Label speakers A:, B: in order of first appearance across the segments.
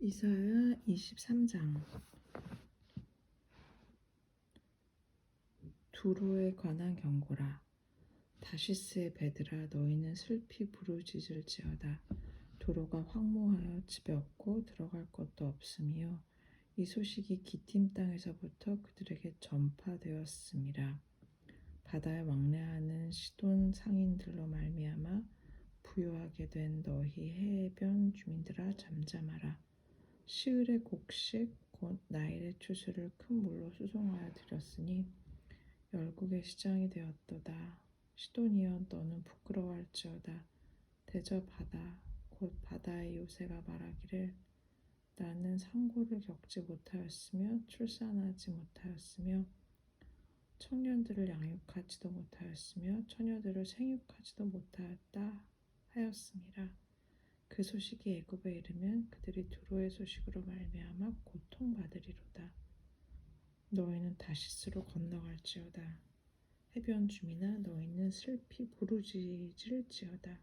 A: 이사야 23장. 두로에 관한 경고라. 다시스의 배들아 너희는 슬피 부르짖을지어다. 도로가 황무하여 집에 없고 들어갈 곳도 없음이요. 이 소식이 기팀 땅에서부터 그들에게 전파되었음이라. 바다에 왕래하는 시돈 상인들로 말미암아 부유하게 된 너희 해변 주민들아 잠잠하라 시을의 곡식 곧 나일의 추수를 큰 물로 수송하여 드렸으니 열국의 시장이 되었도다. 시돈이여 너는 부끄러워할지어다. 대저 바다 곧 바다의 요새가 말하기를 나는 상고를 겪지 못하였으며 출산하지 못하였으며 청년들을 양육하지도 못하였으며 처녀들을 생육하지도 못하였다 하였음이라. 그 소식이 애굽에 이르면 그들이 두로의 소식으로 말미암아 고통받으리로다. 너희는 다시스로 건너갈지어다. 해변 주민아 너희는 슬피 부르짖을지어다.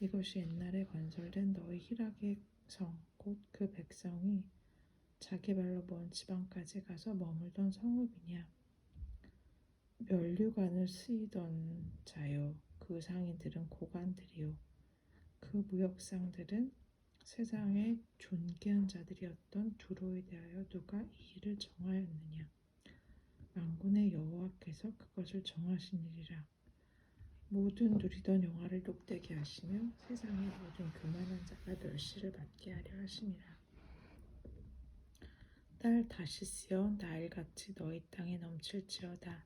A: 이것이 옛날에 건설된 너희 희락의 성 곧 그 백성이 자기 발로 먼 지방까지 가서 머물던 성읍이냐. 면류관을 쓰이던 자요 그 상인들은 고관들이요 그 무역상들은 세상의 존귀한 자들이었던 두로에 대하여 누가 이 일을 정하였느냐? 만군의 여호와께서 그것을 정하시니리라. 모든 누리던 영화를 녹되게 하시며 세상의 모든 교만한 자가 멸시를 받게 하려 하심이라. 딸 다시스여 나일같이 너희 땅에 넘칠지어다.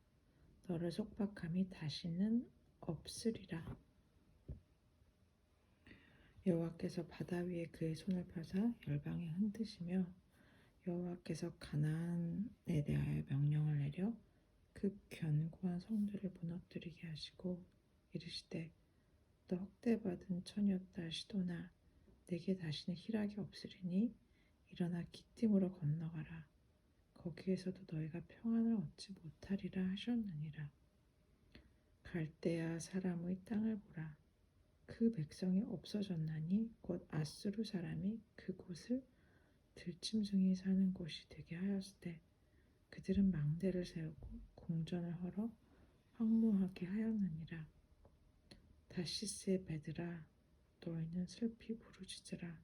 A: 너를 속박함이 다시는 없으리라. 여호와께서 바다 위에 그의 손을 펴사 열방에 흔드시며 여호와께서 가나안에 대하여 명령을 내려 그 견고한 성들을 무너뜨리게 하시고 이르시되 너 흑대받은 처녀 딸 시도나 내게 다시는 희락이 없으리니 일어나 기팀으로 건너가라. 거기에서도 너희가 평안을 얻지 못하리라 하셨느니라. 갈대아 사람의 땅을 보라 그 백성이 없어졌나니 곧 아수르 사람이 그곳을 들짐승이 사는 곳이 되게 하였을 때 그들은 망대를 세우고 궁전을 헐어 황무하게 하였느니라. 다시스의 배들아 너희는 슬피 부르짖으라.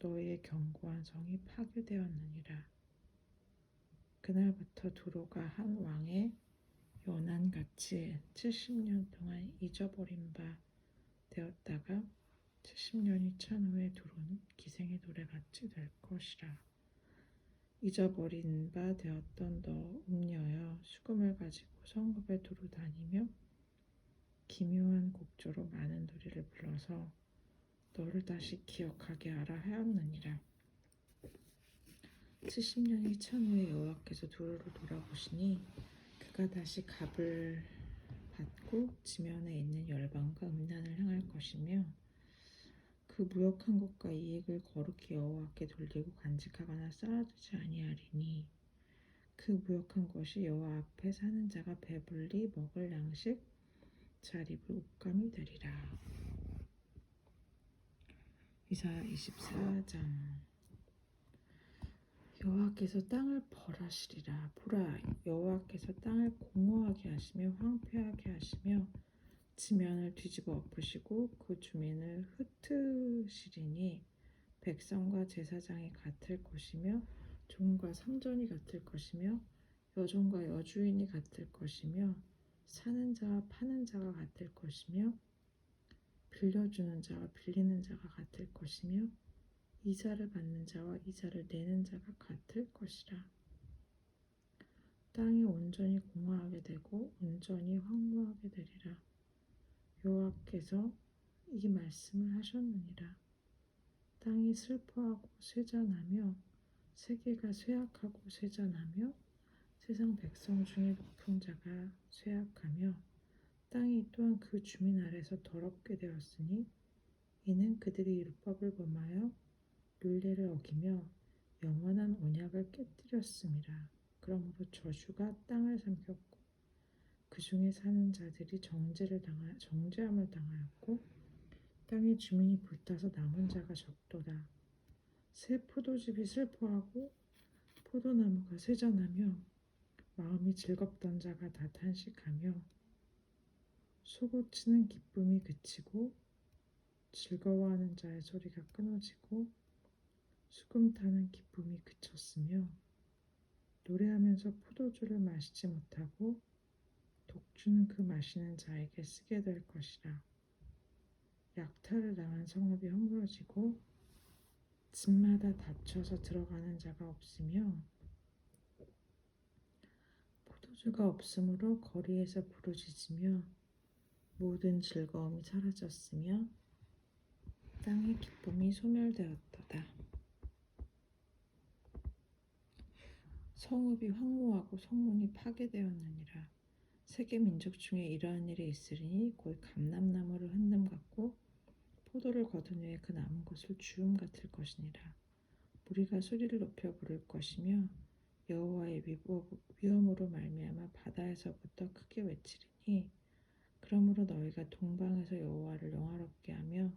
A: 너희의 견고한 성이 파괴되었느니라. 그날부터 두로가 한 왕의 연한같이 70년 동안 잊어버린 바 되었다가 70년이 찬 후에 두로는 기생의 노래같이 될 것이라. 잊어버린 바 되었던 너 음녀여 수금을 가지고 성읍에 두루 다니며 기묘한 곡조로 많은 노래를 불러서 너를 다시 기억하게 하라 하였느니라. 70년이 찬 후에 여호와께서 두루를 돌아보시니 그가 다시 갑을 받고 지면에 있는 열방과 음란을 행할 것이며 그 무역한 것과 이익을 거룩히 여호와께 돌리고 간직하거나 쌓아두지 아니하리니 그 무역한 것이 여호와 앞에 사는 자가 배불리 먹을 양식 잘 입을 옷감이 되리라. 이사야 24장 여호와께서 땅을 벌하시리라. 보라 여호와께서 땅을 공허하게 하시며 황폐하게 하시며 지면을 뒤집어 엎으시고 그 주민을 흩으시리니 백성과 제사장이 같을 것이며 종과 상전이 같을 것이며 여종과 여주인이 같을 것이며 사는 자와 파는 자가 같을 것이며 빌려주는 자와 빌리는 자가 같을 것이며 이자를 받는 자와 이자를 내는 자가 같을 것이라. 땅이 온전히 공허하게 되고 온전히 황무하게 되리라. 여호와께서 이 말씀을 하셨느니라. 땅이 슬퍼하고 쇠잔하며 세계가 쇠약하고 쇠잔하며 세상 백성 중에 높은 자가 쇠약하며 땅이 또한 그 주민 아래서 더럽게 되었으니 이는 그들이 율법을 범하여 율례를 어기며 영원한 언약을 깨뜨렸음이라. 그러므로 저주가 땅을 삼켰고 그 중에 사는 자들이 정죄를 당하 정죄함을 당하였고 땅의 주민이 불타서 남은 자가 적도다. 새 포도즙이 슬퍼하고 포도나무가 쇠잔하며 마음이 즐겁던 자가 다 탄식하며 솟구치는 기쁨이 그치고 즐거워하는 자의 소리가 끊어지고 수금 타는 기쁨이 그쳤으며 노래하면서 포도주를 마시지 못하고 독주는 그 마시는 자에게 쓰게 될 것이라 약탈을 당한 성읍이 허물어지고 집마다 닫혀서 들어가는 자가 없으며 포도주가 없으므로 거리에서 부르짖으며 모든 즐거움이 사라졌으며 땅의 기쁨이 소멸되었도다. 성읍이 황무하고 성문이 파괴되었느니라. 세계 민족 중에 이러한 일이 있으리니 곧 감람나무를 흔듦 같고 포도를 거둔 후에 그 남은 것을 주움 같을 것이니라. 우리가 소리를 높여 부를 것이며 여호와의 위엄으로 말미암아 바다에서부터 크게 외치리니 그러므로 너희가 동방에서 여호와를 영화롭게 하며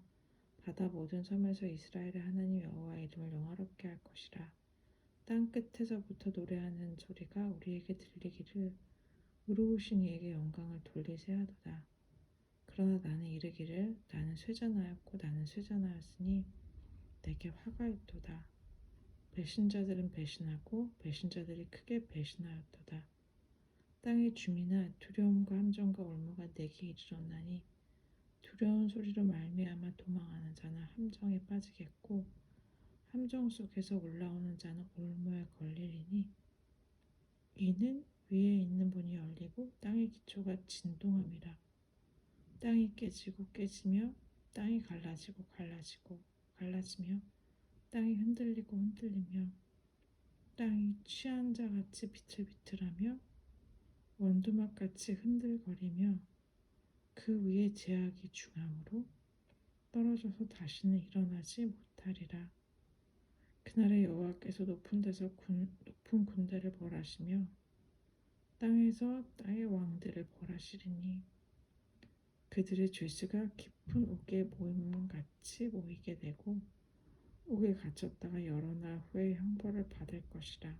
A: 바다 모든 섬에서 이스라엘의 하나님 여호와의 이름을 영화롭게 할 것이라. 땅 끝에서부터 노래하는 소리가 우리에게 들리기를 의로우신 이에게 영광을 돌리세 하도다. 그러나 나는 이르기를 나는 쇠잔하였고 나는 쇠잔하였으니 내게 화가 있도다. 배신자들은 배신하고 배신자들이 크게 배신하였도다. 땅의 주민아 두려움과 함정과 올무가 내게 이르렀나니 두려운 소리로 말미암아 도망하는 자는 함정에 빠지겠고 함정 속에서 올라오는 자는 올무에 걸리리니 이는 위에 있는 분이 열리고 땅의 기초가 진동함이라 땅이 깨지고 깨지며 땅이 갈라지고 갈라지고 갈라지며 땅이 흔들리고 흔들리며 땅이 취한 자 같이 비틀비틀하며 원두막 같이 흔들거리며 그 위에 제약이 중함으로 떨어져서 다시는 일어나지 못하리라. 그날에 여호와께서 높은 데서 군, 높은 군대를 벌하시며 땅에서 땅의 왕들을 벌하시리니 그들의 죄수가 깊은 옥에 모임 같이 모이게 되고 옥에 갇혔다가 여러 날 후에 형벌을 받을 것이라.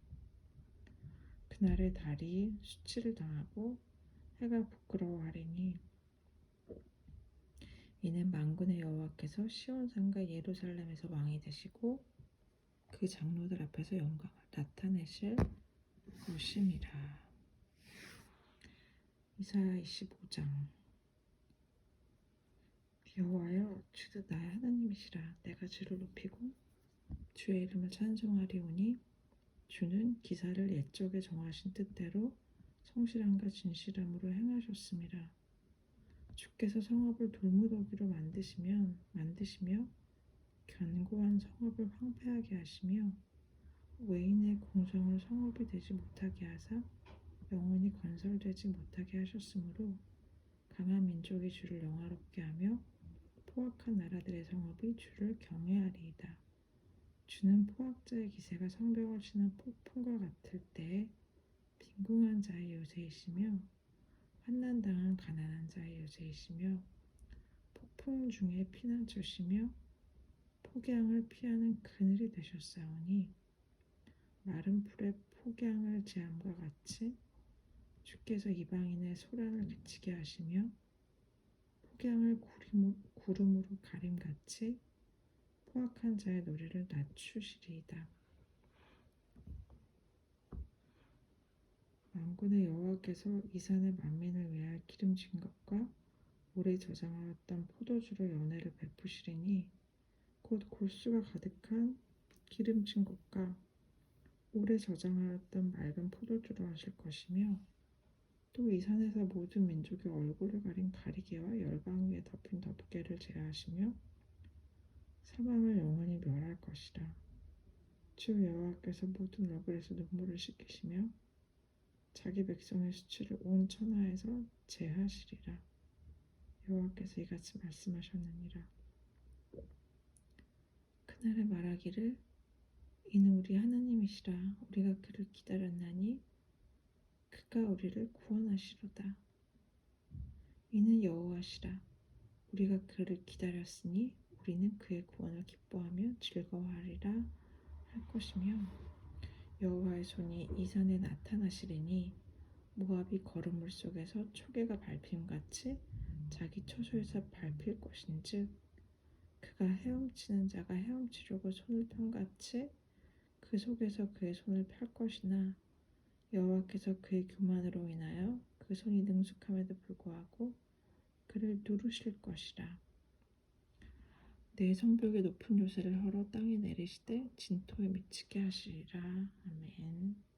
A: 그날에 달이 수치를 당하고 해가 부끄러워하리니 이는 만군의 여호와께서 시온 산과 예루살렘에서 왕이 되시고 그 장로들 앞에서 영광을 나타내실 것임이라. 이사야 25장 여호와여 주도 나의 하나님이시라 내가 주를 높이고 주의 이름을 찬송하리오니 주는 기사를 옛적에 정하신 뜻대로 성실함과 진실함으로 행하셨습니다. 주께서 성읍을 돌무더기로 만드시면 만드시며 견고한 성읍을 황폐하게 하시며 외인의 공성을 성읍이 되지 못하게 하사 영원히 건설되지 못하게 하셨으므로 강한 민족이 주를 영화롭게 하며 포악한 나라들의 성읍이 주를 경외하리이다. 주는 포악자의 기세가 성벽을 치는 폭풍과 같을 때에 빈궁한 자의 요새이시며 환난당한 가난한 자의 요새이시며 폭풍 중에 피난처시며 폭양을 피하는 그늘이 되셨사오니 마른 풀에 폭양을 제함과 같이 주께서 이방인의 소란을 그치게 하시며 폭양을 구름, 구름으로 가림같이 포악한 자의 노래를 낮추시리이다. 만군의 여호와께서 이 산의 만민을 위하여 기름진 것과 오래 저장하였던 포도주로 연회를 베푸시리니 곧 골수가 가득한 기름진 것과 오래 저장하였던 맑은 포도주로 하실 것이며 또 이 산에서 모든 민족의 얼굴을 가린 가리개와 열방 위에 덮인 덮개를 제하시며 사방을 영원히 멸할 것이라. 주 여호와께서 모든 얼굴에서 눈물을 씻기시며 자기 백성의 수치를 온 천하에서 제하시리라. 여호와께서 이같이 말씀하셨느니라 그날에 말하기를 이는 우리 하나님이시라. 우리가 그를 기다렸나니 그가 우리를 구원하시로다. 이는 여호와시라. 우리가 그를 기다렸으니 우리는 그의 구원을 기뻐하며 즐거워하리라 할 것이며 여호와의 손이 이 산에 나타나시리니 모압이 거름물 속에서 초계가 밟힘같이 자기 처소에서 밟힐 것인즉 그가 헤엄치는 자가 헤엄치려고 손을 편 같이 그 속에서 그의 손을 펼 것이나 여호와께서 그의 교만으로 인하여 그 손이 능숙함에도 불구하고 그를 누르실 것이라. 내 성벽의 높은 요새를 헐어 땅에 내리시되 진토에 미치게 하시리라. 아멘.